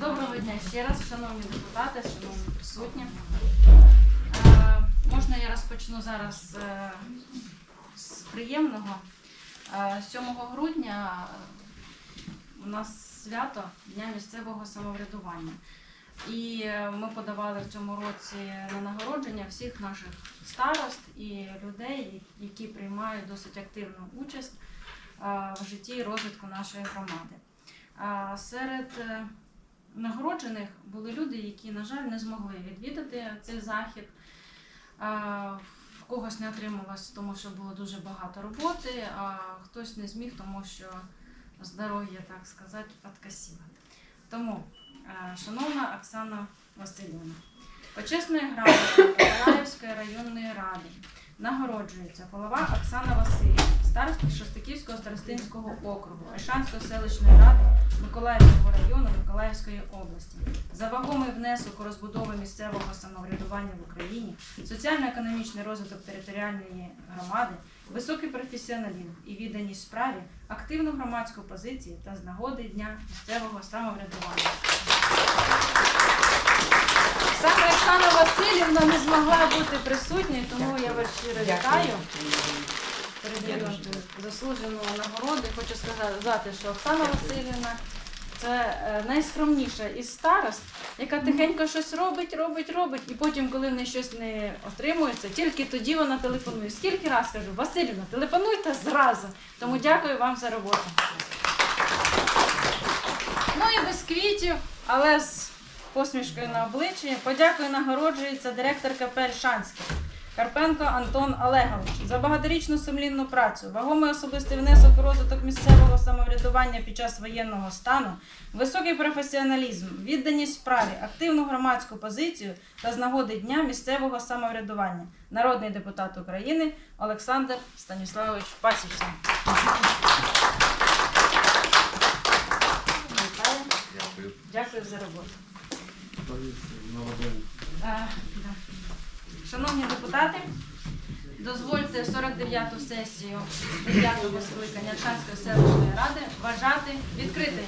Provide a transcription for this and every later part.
Доброго дня ще раз, шановні депутати, шановні присутні. Е, можна я розпочну зараз е, з приємного. Е, 7 грудня е, у нас свято Дня місцевого самоврядування. І е, ми подавали в цьому році на нагородження всіх наших старост і людей, які приймають досить активну участь е, в житті і розвитку нашої громади. Серед е, нагороджених були люди, які, на жаль, не змогли відвідати цей захід. В когось не отрималось, тому що було дуже багато роботи, а хтось не зміг, тому що здоров'я, так сказати, подкосило. Тому, е, шановна Оксана Васильівна, почесною грамотою Миколаївської районної ради нагороджується голова Оксана Васильівна, староста Шостаківського старостинського округу, Ольшанської селищної ради Миколаївського району Миколаївської області. За вагомий внесок у розбудову місцевого самоврядування в Україні, соціально-економічний розвиток територіальної громади, високий професіоналізм і відданість справі, активну громадську позицію та з нагоди Дня місцевого самоврядування. Саме Оксана Васильівна не змогла бути присутньою, тому я вас щиро вітаю. Передаю заслужену нагороду. Хочу сказати, що Оксана Васильівна це е, найскромніша із старост, яка тихенько щось робить, робить, робить, і потім, коли в неї щось не отримується, тільки тоді вона телефонує. Скільки раз кажу, Васильівна, телефонуйте зразу. Тому дякую вам за роботу. Ну і без квітів, але з посмішкою на обличчі. Подякую нагороджується директор КП Ольшанський. Карпенко Антон Олегович за багаторічну сумлінну працю, вагомий особистий внесок у розвиток місцевого самоврядування під час воєнного стану, високий професіоналізм, відданість справі, активну громадську позицію та з нагоди дня місцевого самоврядування. Народний депутат України Олександр Станіславович Пасічний. Дякую. Дякую за роботу. Шановні депутати, дозвольте 49-ту сесію 9-го скликання Чанської селищної ради вважати відкритою.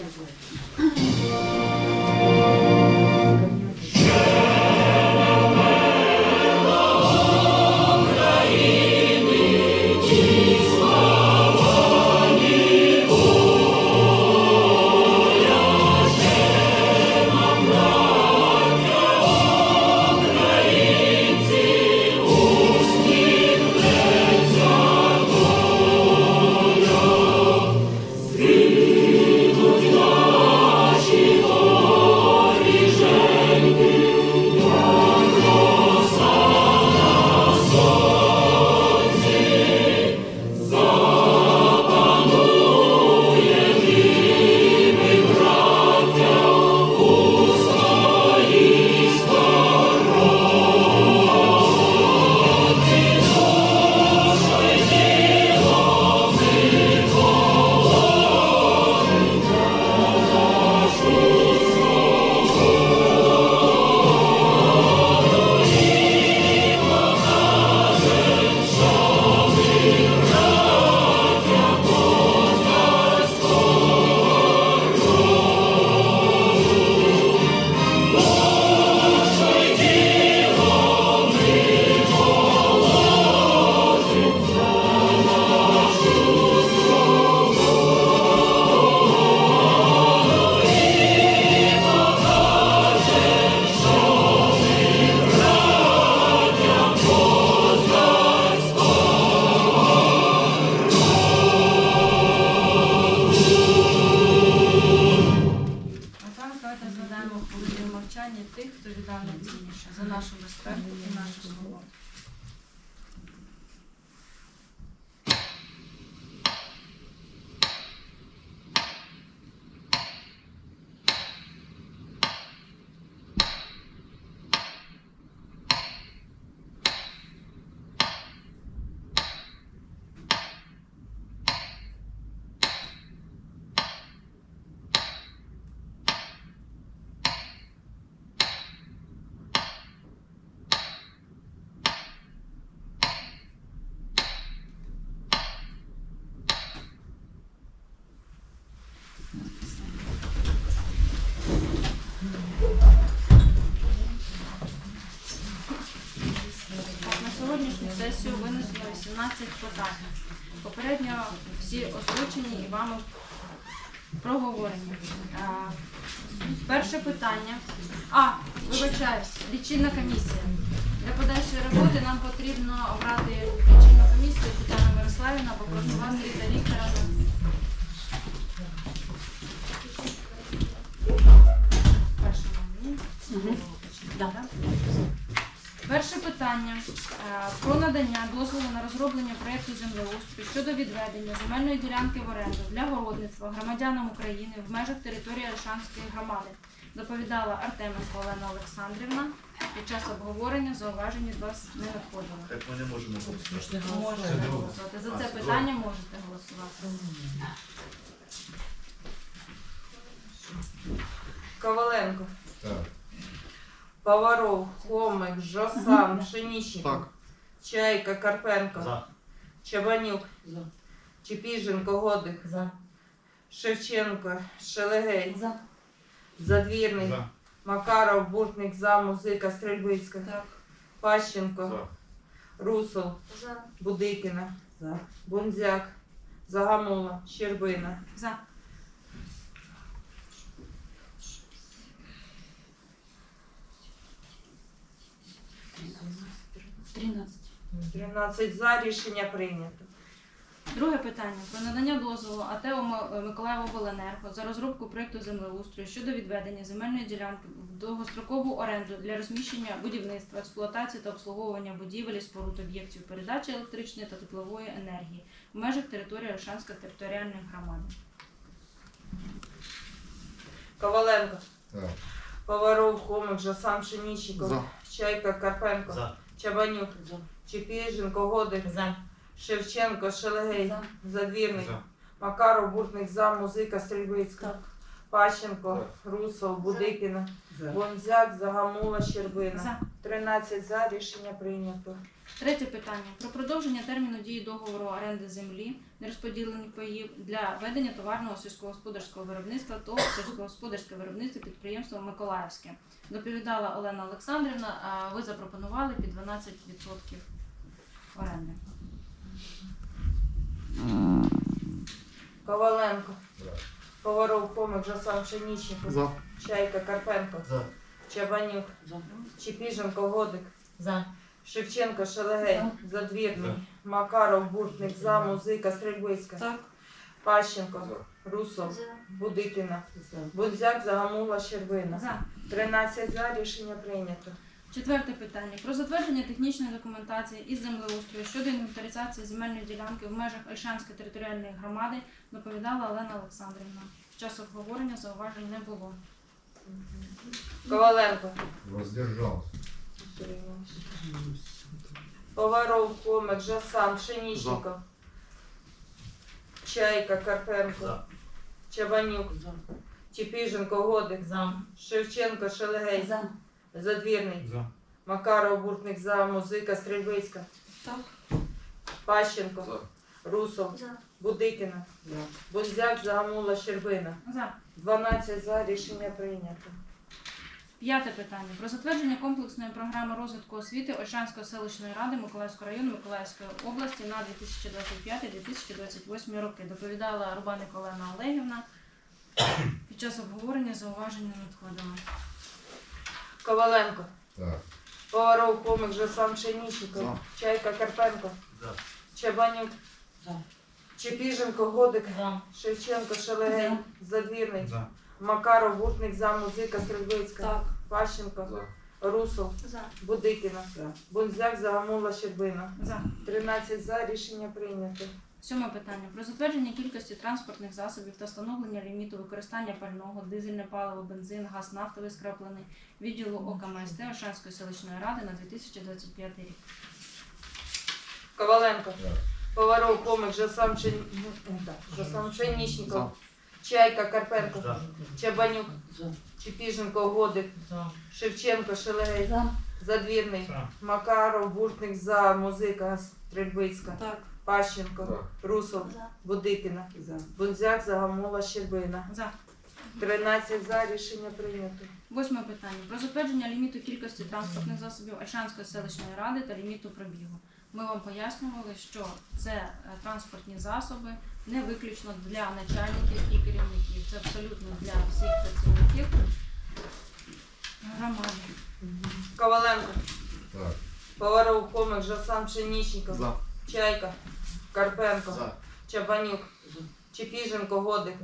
Сесію винесено 18 питань. Попередньо всі озвучені і вами проговорені. Перше питання. А, вибачаюсь, лічильна комісія. Для подальшої роботи нам потрібно обрати лічильну комісію Тетяна Мирославівна, попрошу вас, Ріта Вікторовна. Да. Перше питання е, про надання дозволу на розроблення проєкту землеустрою щодо відведення земельної ділянки в оренду для городництва громадянам України в межах території Ольшанської громади. Доповідала Артеменко Олена Олександрівна. Під час обговорення зауважень від вас не надходило. Так ми не можемо голосувати. Можете голосувати. За це питання можете голосувати. Коваленко, Так. Поваров, Хомик, Жосан, Пшенічников, Так. Чайка, Карпенко, За. Чабанюк, Чепіженко, Годик, Шевченко, Шелегей, Задвірний, За. Макаров, Буртник, За, Музика, Стрельбицька, Так. Пащенко, За. Русов, Будикіна, Бунзяк, Загамула, Щербина, За. Тринадцять. 13 за, рішення прийнято. Друге питання про надання дозволу АТ «Ом- Миколаїв за розробку проєкту землеустрою щодо відведення земельної ділянки в довгострокову оренду для розміщення будівництва, експлуатації та обслуговування будівель і споруд об'єктів передачі електричної та теплової енергії в межах території Ольшанської територіальної громади. Коваленко, Так. Поваров, Хомик, Жасан Пшенічников, За. Чайка, Карпенко, За. Чабанюк, Чепіженко, Годик, Шевченко, Шелегей, Задвірний, За. Макаров, Буртник, За, Музика, Стрільбицька, Пащенко, Русов, Будикіна, Бонзяк, Загамула, Щербина. За. 13 за, рішення прийнято. Третє питання про продовження терміну дії договору оренди землі нерозподілених паїв для ведення товарного сільськогосподарського виробництва ТОВ сільськогосподарське виробництво підприємства Миколаївське. Доповідала Олена Олександрівна, а ви запропонували під 12% оренди. Коваленко, За. Поваров, Хомик, Жосан, Пшенічников, За. Чайка, Карпенко, За. Чабанюк, Чепіженко, Годик, За. Шевченко, Шелегей, Задвірний, Макаров, Буртник, За, Музика, Стрільбицька, Так. Пащенко, Русов, Будикіна, Бунзяк, Загамула, Щербина. За. 13 за, рішення прийнято. Четверте питання. Про затвердження технічної документації із землеустрою щодо інвентаризації земельної ділянки в межах Ольшанської територіальної громади доповідала Олена Олександрівна. Під час обговорення зауважень не було. Коваленко, Воздержался. Поваров, Хомик, Жасан, Пшенічников, Чайка, Карпенко, За. Чабанюк, Чепіженко, Годик, Шевченко, Шелегей, Задвірний, За. Макаров, Буртник, За, Музика, Стрільбицька, Пащенко, Русов, Будикіна, Бузяк, Загамула, Щербина. За. 12 за, рішення прийнято. П'яте питання про затвердження комплексної програми розвитку освіти Ольшанської селищної ради Миколаївського району Миколаївської області на 2025-2028 роки. Доповідала Рубаник Олена Олегівна. Під час обговорення зауваження не надходило. Коваленко, Так. Поваров, Хомик, Жасан, Пшенічников, За. Чайка, Карпенко, За. Чабанюк, Чепіженко, Годик, Шевченко, Шелегей, Задвірний, За. Макаров, Буртник, За, Музика, Стрельбицька, Так. Пащенко, За. Русов, За. Будикіна, Бунзяк, Загамула, Щербина. За. 13 за, рішення прийнято. Сьоме питання. Про затвердження кількості транспортних засобів та встановлення ліміту використання пального, дизельне паливо, бензин, газ нафтовий скраплений відділу ОКМСТ Ошанської селищної ради на 2025 рік. Коваленко. Поваров, Жасан, Пшен... Жасан Пшенічников, Чайка, Карпенко. Чабанюк, Чепіженко, Годик, Шевченко, Шелегей, Задвірний, Макаров, Буртник, За, Музика, Стрельбицька, Так. Пащенко, Русов, Будикіна, Бунзяк, Загамула, Щербина. За. 13 за, рішення прийнято. Восьме питання про затвердження ліміту кількості транспортних засобів Ольшанської селищної ради та ліміту пробігу. Ми вам пояснювали, що це е, транспортні засоби не виключно для начальників і керівників. Це абсолютно для всіх працівників громади. Коваленко, Так. Поваров, Хомик, Жасан, Пшенічников, За. Чайка, Карпенко, За. Чабанюк, Чепіженко, Годик,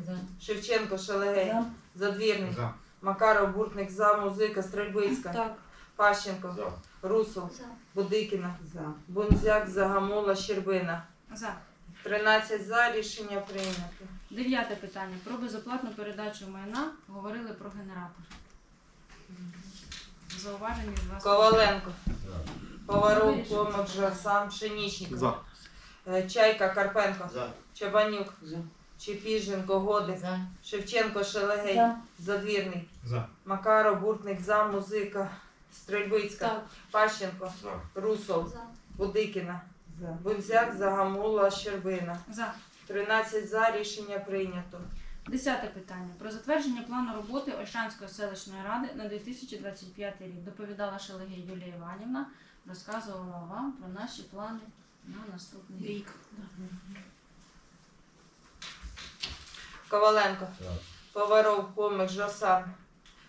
Шевченко, Шелегей, Задвірний, За. Макаров, Буртник, За, Музика, Стрельбицька, Так. Пащенко, За. Русов, Будикіна, Бунзяк, Загамула, Щербина. За. 13 за, рішення прийнято. Дев'яте питання. Про безоплатну передачу майна говорили про генератор. Зауваження від вас. Коваленко. Поваров, Комик, Жасан, Пшенічников, За. Е, Чайка, Карпенко, За. Чабанюк, Чепіженко, Годик, Шевченко, Шелегей, Задвірний, За. Макаров, Буртник, За, Музика, Стрельбицька, Пащенко, За. Русов, Будикіна, Бунзяк, Загамула, Щербина. За. 13 за, рішення прийнято. Десяте питання. Про затвердження плану роботи Ольшанської селищної ради на 2025 рік. Доповідала Шелегей Юлія Іванівна, розказувала вам про наші плани на наступний рік. Коваленко, За. Поваров, Комик, Жасан,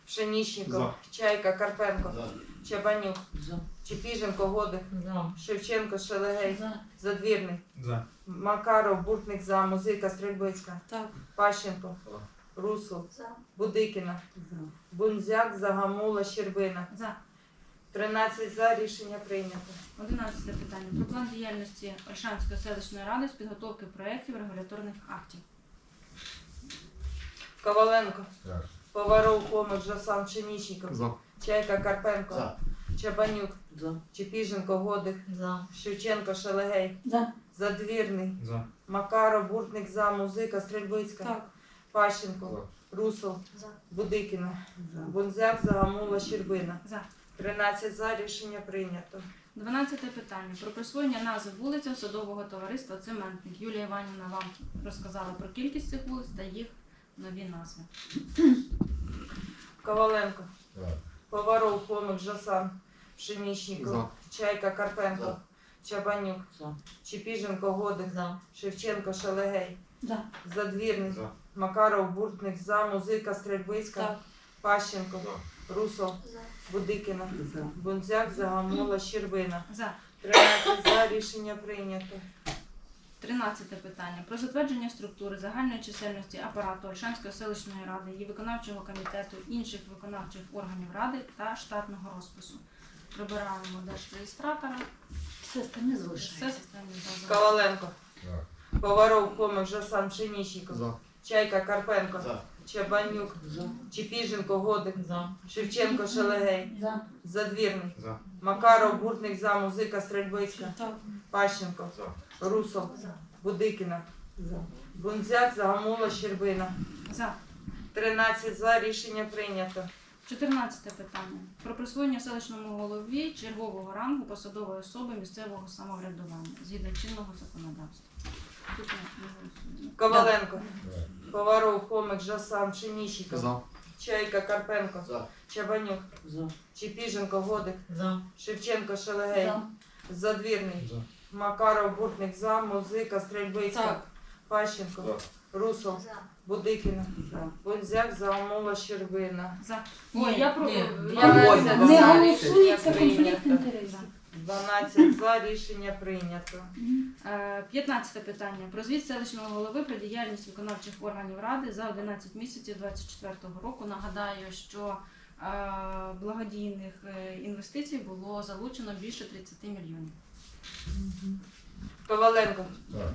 Пшенічников, Чайка, Карпенко, За. Чабанюк, Чепіженко, Годик, Шевченко, Шелегей, Задвірний, За. Макаров, Буртник, За, Музика, Стрельбицька, Так. Пащенко, За. Русов, Будикіна, Бунзяк, Загамула, Щербина. За. 13 за, рішення прийнято. Одинадцяте питання. Про план діяльності Ольшанської селищної ради з підготовки проєктів регуляторних актів. Коваленко, Так. Поваров, Комик, Жасан, Пшенічников, За. Чайка, Карпенко, За. Чабанюк, Чепіженко, Годик, Шевченко, Шелегей, Задвірний, За. Макаров, Буртник, За, Музика, Стрельбицька, Пащенко, Русов, Будикіна, Бунзяк, Загамула, Щербина. За. 13 за, рішення прийнято. Дванадцяте питання. Про присвоєння назв вулицям садового товариства Цементник. Юлія Іванівна вам розказала про кількість цих вулиць та їх нові назви. Коваленко, Так. Поваров, Хомик, Жасан, Пшенічников, За. Чайка, Карпенко, За. Чабанюк, За. Чепіженко, Годик, Шевченко, Шелегей, За. Задвірний, За. Макаров, Буртник, За, Музика, Стрельбицька, Так. Пащенко, За. Русов, Будикіна, Бунзяк, Загамула, Щербина. За. 13 за, рішення прийнято. Тринадцяте питання. Про затвердження структури загальної чисельності апарату Ольшанської селищної ради, її виконавчого комітету, інших виконавчих органів ради та штатного розпису. Вибираємо держреєстратора. Все остальне Все залишається. системні бази. Коваленко, Так. Поваров, Хомик, Жасан, Пшенічников, За. Чайка, Карпенко, За. Чабанюк, Чепіженко, Годик, Шевченко, Шелегей, За. Задвірний, Макаров, Буртник, За, Музика, Стрельбицька, Пащенко. Русов, Будикіна. Бунзяк, Загамула, Щербина. За. 13 за, рішення прийнято. Чотирнадцяте питання. Про присвоєння селищному голові чергового рангу посадової особи місцевого самоврядування згідно чинного законодавства. Тут не голосуємо. Коваленко. Поваров, Хомик, Жасан, Пшенічников, За. Чайка, Карпенко, За. Чабанюк, За. Чепіженко, Годик, За. Шевченко, Шелегей, За. Задвірний, За. Макаров, Буртник, За, Музика, Стрельбицька, Так. Пащенко, За. Русов, Будикіна, Бонзяк, Заумова, Щербина. За. Ні, я про ні. Я не голосується конфлікт інтересів. 12 за, рішення прийнято. Е, 15 питання. Про звіт селищного голови про діяльність виконавчих органів ради за 11 місяців 2024 року. Нагадаю, що е, благодійних е, інвестицій було залучено більше 30 мільйонів. Коваленко, Так.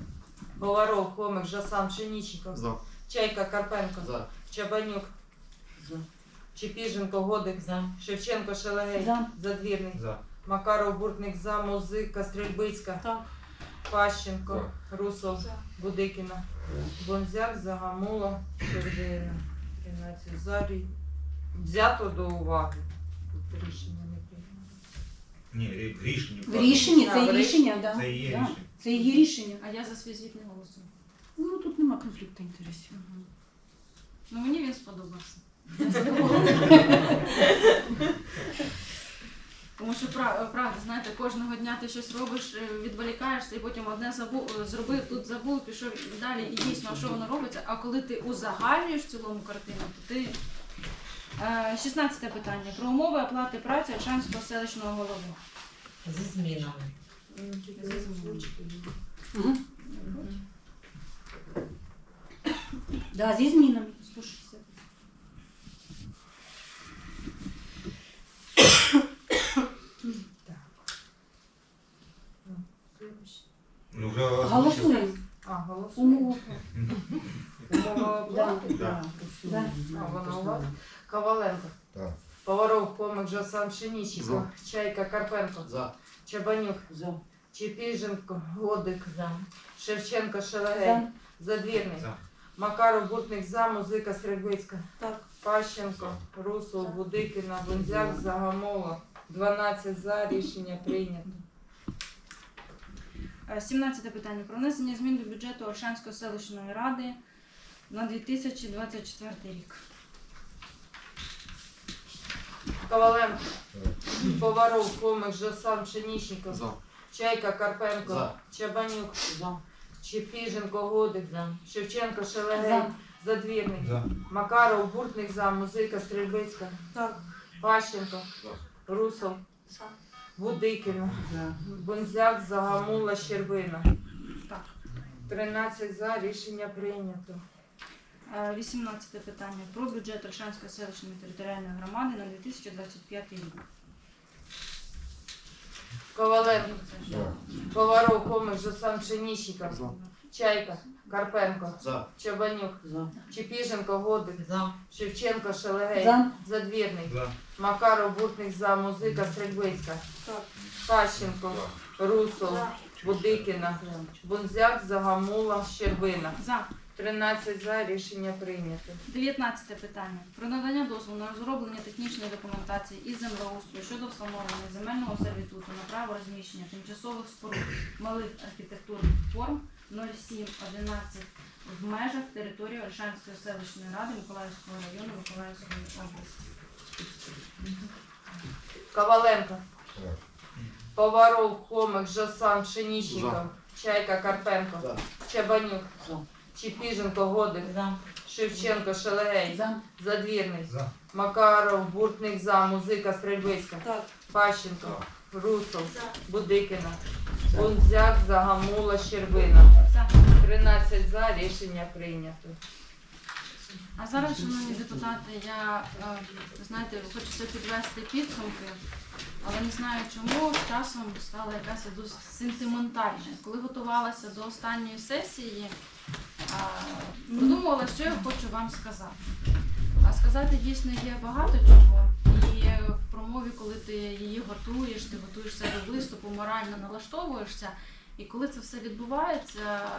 Говоров, Хомик, Жасан, Пшенічников, За. Чайка, Карпенко, За. Чабанюк, За. Чепіженко, Годик, За. Шевченко, Шелегей, За. Задвірний, За. Макаров, Буртник, За, Музика, Стрельбицька, Так. Пащенко, Русов, Будикіна, Бонзяк, Загамула, Щербина. 13 за, рі- взято до уваги. Тут рішення не прийнято. Ні, рі- рішення. В рішенні, це є рішення, да. Це і є Да. рішення. Це її рішення. А я за свій звіт не голосую. Ну тут нема конфлікту інтересів. Мгм. Ну мені він сподобався. Тому що правда, знаєте, кожного дня ти щось робиш, е, відволікаєшся і потім одне забув, е, зробив, тут забув, пішов далі і дійсно, що воно робиться. А коли ти узагальнюєш в цілому картину, то ти. Е, 16 питання. Про умови оплати праці Ольшанського селищного голови. Зі змінами. Зі Угу. Да, зі змінами. 160. Ну, вже. Голосуємо. А, голосуємо. Умова. Умова оплати? Да. Да. А, вона у вас? Коваленко. Так. Поваров, Хомик, Жасан, Пшеніченко, Чайка, Карпенко, За. Чабанюк, За. Чепіженко, Годик, За. Шевченко, Шелагей, За. Задвірний, За. Макаров, Буртник, За, Музика, Стрельбицька, Так. Пащенко, Русул, Будикіна, Бунзяк, Загамова. 12 за, рішення прийнято. Е, 17 питання. Про внесення змін до бюджету Ольшанської селищної ради на 2024 рік. Коваленко, Поваров, Хомик, Жасан, Пшеніченко, За. Чайка, Карпенко, За. Чабанюк, За. Чепіженко, Годик, За. Шевченко, Шелагей, За. Задвірний, За. Макаров, Буртник, За, Музика, Стрельбицька, Так. Пащенко, За. Русов, Будикіна, За. Бунзяк, Загамула, Щербина. Так. 13 за, рішення прийнято. Е, 18 питання. Про бюджет Ольшанської селищної територіальної громади на 2025 рік. Коваленко, За. Поваров, Хомик, Жасан, Пшенічников, За. Чайка, Карпенко, За. Чабанюк, За. Чепіженко, Годик, За. Шевченко, Шелегей, За. Задвірний, За. Макаров, Буртник, За, Музика, Стрельбицька, Так. Пащенко, Русов, Будикіна, Бунзяк, Загамула, Щербина. За. 13 за, рішення прийнято. 19 питання. Про надання дозволу на розроблення технічної документації із землеустрою щодо встановлення земельного сервітуту на право розміщення тимчасових споруд малих архітектурних форм 0711 в межах території Ольшанської селищної ради Миколаївського району Миколаївської області. Коваленко. Поваров, Хомик, Жасан, Пшенічников, Чайка, Карпенко, За. Чабанюк, Чепіженко, Годик, Шевченко, Шелегей, Задвірний, Макаров, Буртник, За, Музика, Стрельбицька, Пащенко, Русов, Будикіна, Бунзяк, Загамула, Щербина. 13 за, рішення прийнято. А зараз, шановні депутати, я е, знаєте, хочеться підвести підсумки, але не знаю чому з часом стала якась досить сентиментальна. Коли готувалася до останньої сесії, е, подумала, що я хочу вам сказати. А сказати дійсно є багато чого. І в промові, коли ти її готуєш, ти готуєшся до виступу, морально налаштовуєшся. І коли це все відбувається,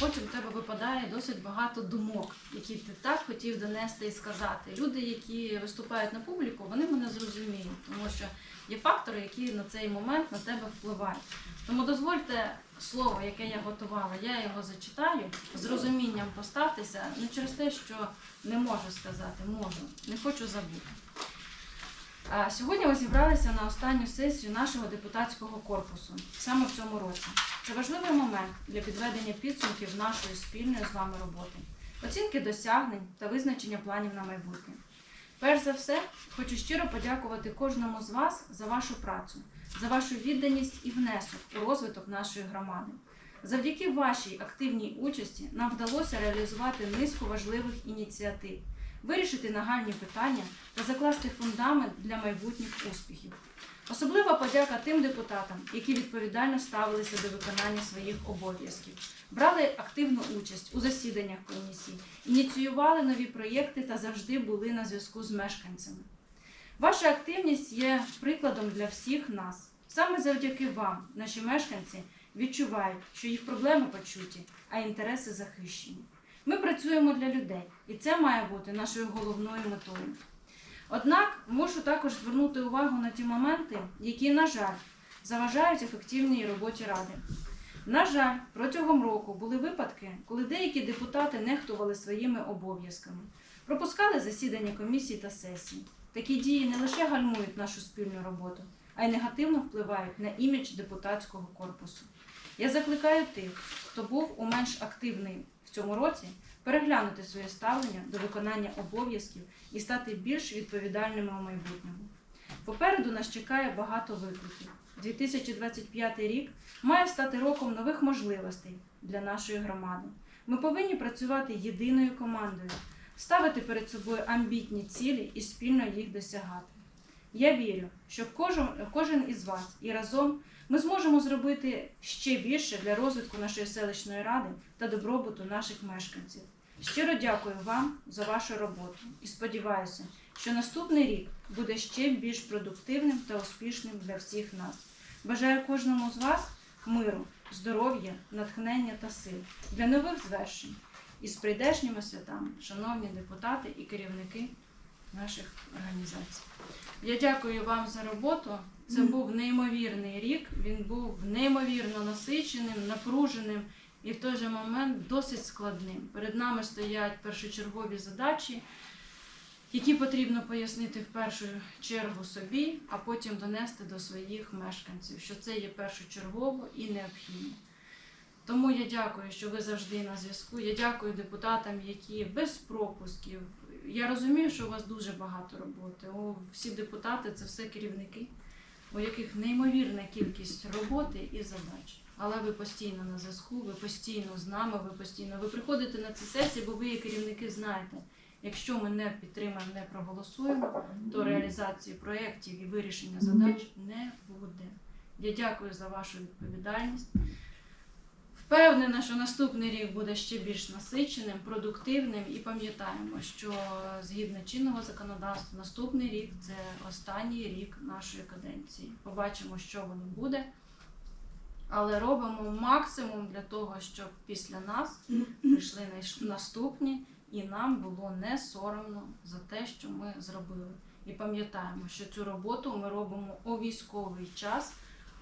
потім в тебе випадає досить багато думок, які ти так хотів донести і сказати. Люди, які виступають на публіку, вони мене зрозуміють, тому що є фактори, які на цей момент на тебе впливають. Тому дозвольте слово, яке я готувала, я його зачитаю з розумінням поставтеся, не через те, що не можу сказати, можу, не хочу забути. Сьогодні ми зібралися на останню сесію нашого депутатського корпусу саме в цьому році. Це важливий момент для підведення підсумків нашої спільної з вами роботи, оцінки досягнень та визначення планів на майбутнє. Перш за все, хочу щиро подякувати кожному з вас за вашу працю, за вашу відданість і внесок у розвиток нашої громади. Завдяки вашій активній участі нам вдалося реалізувати низку важливих ініціатив, вирішити нагальні питання та закласти фундамент для майбутніх успіхів. Особлива подяка тим депутатам, які відповідально ставилися до виконання своїх обов'язків, брали активну участь у засіданнях комісій, ініціювали нові проєкти та завжди були на зв'язку з мешканцями. Ваша активність є прикладом для всіх нас. Саме завдяки вам наші мешканці відчувають, що їх проблеми почуті, а інтереси захищені. Ми працюємо для людей, і це має бути нашою головною метою. Однак мушу також звернути увагу на ті моменти, які, на жаль, заважають ефективній роботі ради. На жаль, протягом року були випадки, коли деякі депутати нехтували своїми обов'язками, пропускали засідання комісій та сесій. Такі дії не лише гальмують нашу спільну роботу, а й негативно впливають на імідж депутатського корпусу. Я закликаю тих, хто був у менш активний в цьому році, переглянути своє ставлення до виконання обов'язків і стати більш відповідальними у майбутньому. Попереду нас чекає багато викликів. 2025 рік має стати роком нових можливостей для нашої громади. Ми повинні працювати єдиною командою, ставити перед собою амбітні цілі і спільно їх досягати. Я вірю, що кожен, із вас і разом ми зможемо зробити ще більше для розвитку нашої селищної ради та добробуту наших мешканців. Щиро дякую вам за вашу роботу і сподіваюся, що наступний рік буде ще більш продуктивним та успішним для всіх нас. Бажаю кожному з вас миру, здоров'я, натхнення та сил для нових звершень і з прийдешніми святами, шановні депутати і керівники наших організацій. Я дякую вам за роботу. Це був неймовірний рік. Він був неймовірно насиченим, напруженим і в той же момент досить складним. Перед нами стоять першочергові задачі, які потрібно пояснити в першу чергу собі, а потім донести до своїх мешканців, що це є першочергово і необхідно. Тому я дякую, що ви завжди на зв'язку. Я дякую депутатам, які без пропусків. Я розумію, що у вас дуже багато роботи. О, всі депутати це все керівники, у яких неймовірна кількість роботи і задач. Але ви постійно на зв'язку, ви постійно з нами, ви постійно ви приходите на ці сесії, бо ви є керівники знаєте, якщо ми не підтримаємо, не проголосуємо, то реалізації проєктів і вирішення задач не буде. Я дякую за вашу відповідальність. Впевнена, що наступний рік буде ще більш насиченим, продуктивним і пам'ятаємо, що згідно чинного законодавства, наступний рік це останній рік нашої каденції. Побачимо, що воно буде. Але робимо максимум для того, щоб після нас прийшли наступні, і нам було не соромно за те, що ми зробили. І пам'ятаємо, що цю роботу ми робимо у військовий час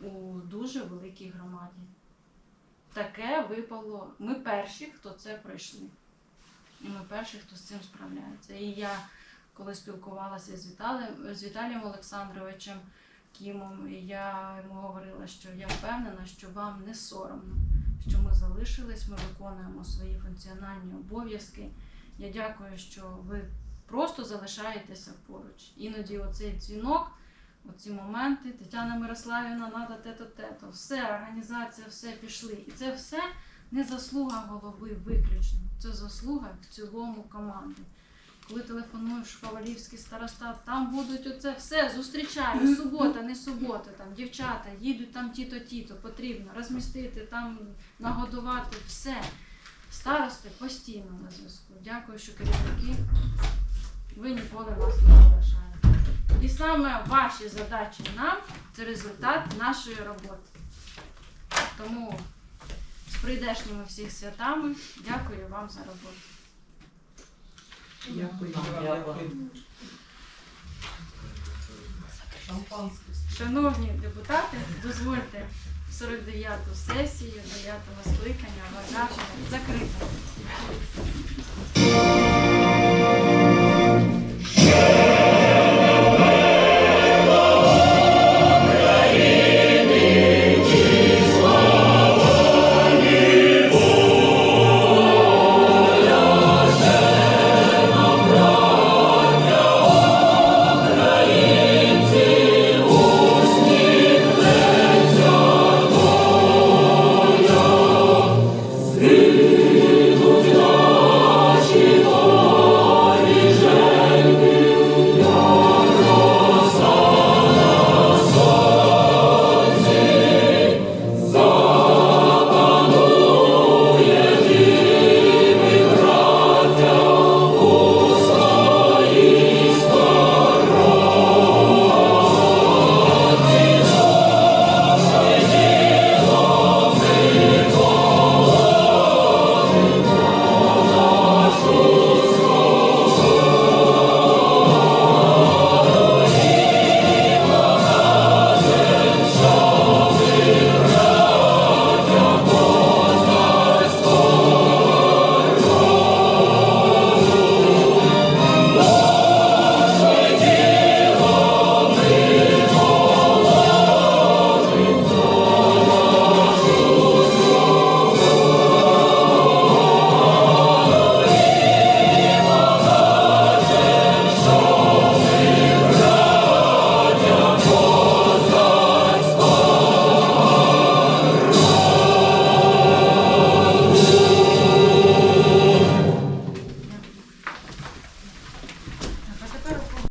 у дуже великій громаді. Таке випало. Ми перші, хто це пройшли. І ми перші, хто з цим справляється. І я, коли спілкувалася з Віталієм, з Віталієм Олександровичем Кімом, я йому говорила, що я впевнена, що вам не соромно, що ми залишились, ми виконуємо свої функціональні обов'язки. Я дякую, що ви просто залишаєтеся поруч. Іноді оцей дзвінок, оці моменти, Тетяна Мирославівна, надо те-то, те-то, все, організація, все пішли. І це все не заслуга голови виключно. Це заслуга в цілому команди. Коли телефонуєш в Ковалівський старостат, там будуть оце все, зустрічаю, субота, не субота, там дівчата, їдуть там ті-то, ті-то, потрібно розмістити, там нагодувати, все. Старости постійно на зв'язку. Дякую, що керівники, ви ніколи нас не залишаєте. І саме ваші задачі нам це результат нашої роботи. Тому з прийдешніми всіх святами дякую вам за роботу. Дякую. Шановні депутати, дозвольте 49-ту сесію 9-го скликання вважати закритою.